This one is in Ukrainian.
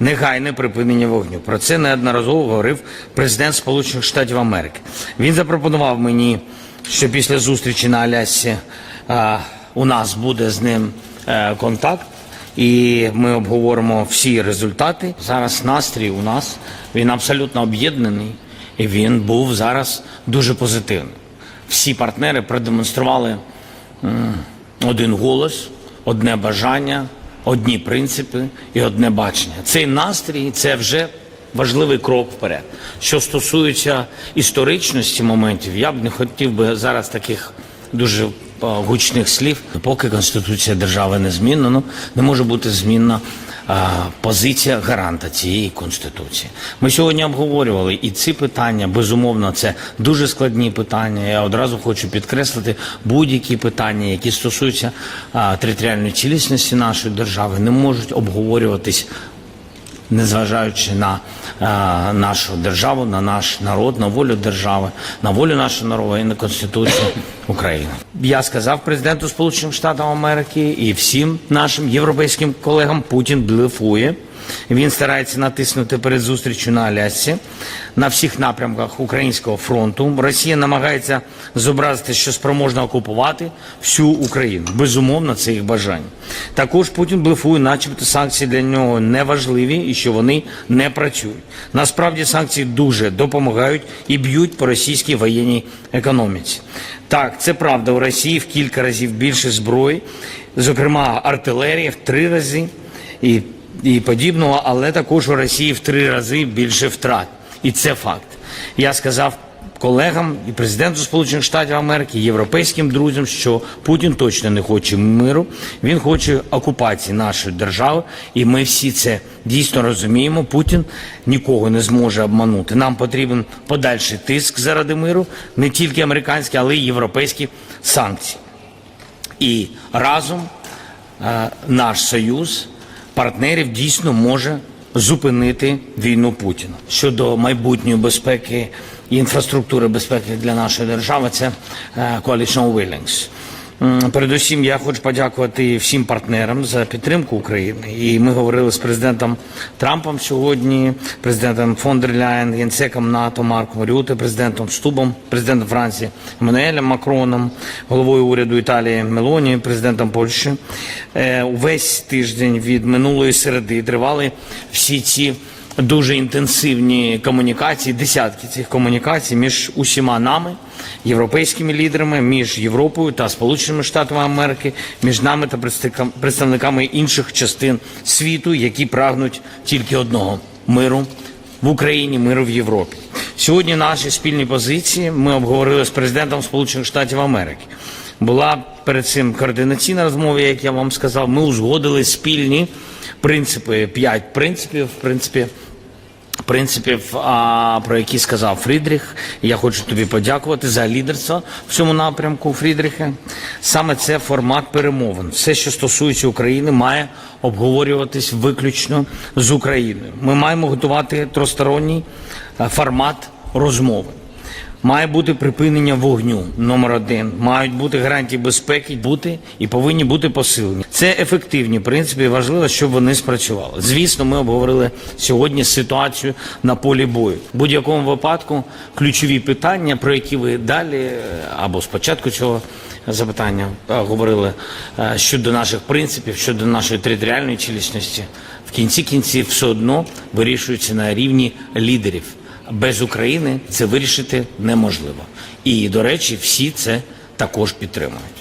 негайне припинення вогню. Про це неодноразово говорив президент Сполучених Штатів Америки. Він запропонував мені, що після зустрічі на Алясці а, у нас буде з ним е, контакт. І ми обговоримо всі результати. Зараз настрій у нас він абсолютно об'єднаний, і він був зараз дуже позитивний. Всі партнери продемонстрували один голос, одне бажання, одні принципи і одне бачення. Цей настрій це вже важливий крок вперед. Що стосується історичності моментів, я б не хотів би зараз таких дуже гучних слів. Поки конституція держави не змінена, ну, не може бути змінна позиція гаранта цієї конституції. Ми сьогодні обговорювали і ці питання. Безумовно, це дуже складні питання. Я одразу хочу підкреслити будь-які питання, які стосуються територіальної цілісності нашої держави, не можуть обговорюватись незважаючи на е, нашу державу, на наш народ, на волю держави, на волю нашого народу і на Конституцію України. Я сказав президенту Сполучених Штатів Америки і всім нашим європейським колегам Путін блефує. Він старається натиснути перед зустрічю на Алясці на всіх напрямках українського фронту. Росія намагається зобразити, що спроможна окупувати всю Україну. Безумовно, це їх бажання. Також Путін блефує, начебто санкції для нього не важливі і що вони не працюють. Насправді санкції дуже допомагають і б'ють по російській воєнній економіці. Так, це правда. У Росії в кілька разів більше зброї, зокрема артилерії в три рази і, і подібного, але також у Росії в три рази більше втрат. І це факт. Я сказав колегам і президенту Сполучених Штатів Америки, європейським друзям, що Путін точно не хоче миру, він хоче окупації нашої держави, і ми всі це дійсно розуміємо. Путін нікого не зможе обманути. Нам потрібен подальший тиск заради миру, не тільки американські, але й європейські санкції. І разом е, наш союз партнерів дійсно може зупинити війну Путіна. Щодо майбутньої безпеки і інфраструктури безпеки для нашої держави, це е, Coalition Willings. Передусім, я хочу подякувати всім партнерам за підтримку України. І ми говорили з президентом Трампом сьогодні, президентом фон дер Ляєн, генсеком НАТО Марком Рюте, президентом Штубом, президентом Франції Еммануелем Макроном, головою уряду Італії Мелоні, президентом Польщі. Е, Увесь тиждень від минулої середи тривали всі ці дуже інтенсивні комунікації, десятки цих комунікацій між усіма нами, європейськими лідерами, між Європою та Сполученими Штатами Америки, між нами та представникам- представниками інших частин світу, які прагнуть тільки одного миру в Україні, миру в Європі. Сьогодні наші спільні позиції ми обговорили з президентом Сполучених Штатів Америки. Була перед цим координаційна розмова, як я вам сказав. Ми узгодили спільні принципи, п'ять принципів, в принципі, принципів, про які сказав Фрідріх. Я хочу тобі подякувати за лідерство в цьому напрямку, Фрідріхе. Саме це формат перемовин. Все, що стосується України, має обговорюватись виключно з Україною. Ми маємо готувати тросторонній формат розмови. Має бути припинення вогню номер один. Мають бути гарантії безпеки, бути і повинні бути посилені. Це ефективні принципи. і Важливо, щоб вони спрацювали. Звісно, ми обговорили сьогодні ситуацію на полі бою. В будь-якому випадку ключові питання, про які ви далі е, або спочатку цього запитання е, говорили е, щодо наших принципів, щодо нашої територіальної цілісності, в кінці кінців все одно вирішуються на рівні лідерів без України це вирішити неможливо. І, до речі, всі це також підтримують.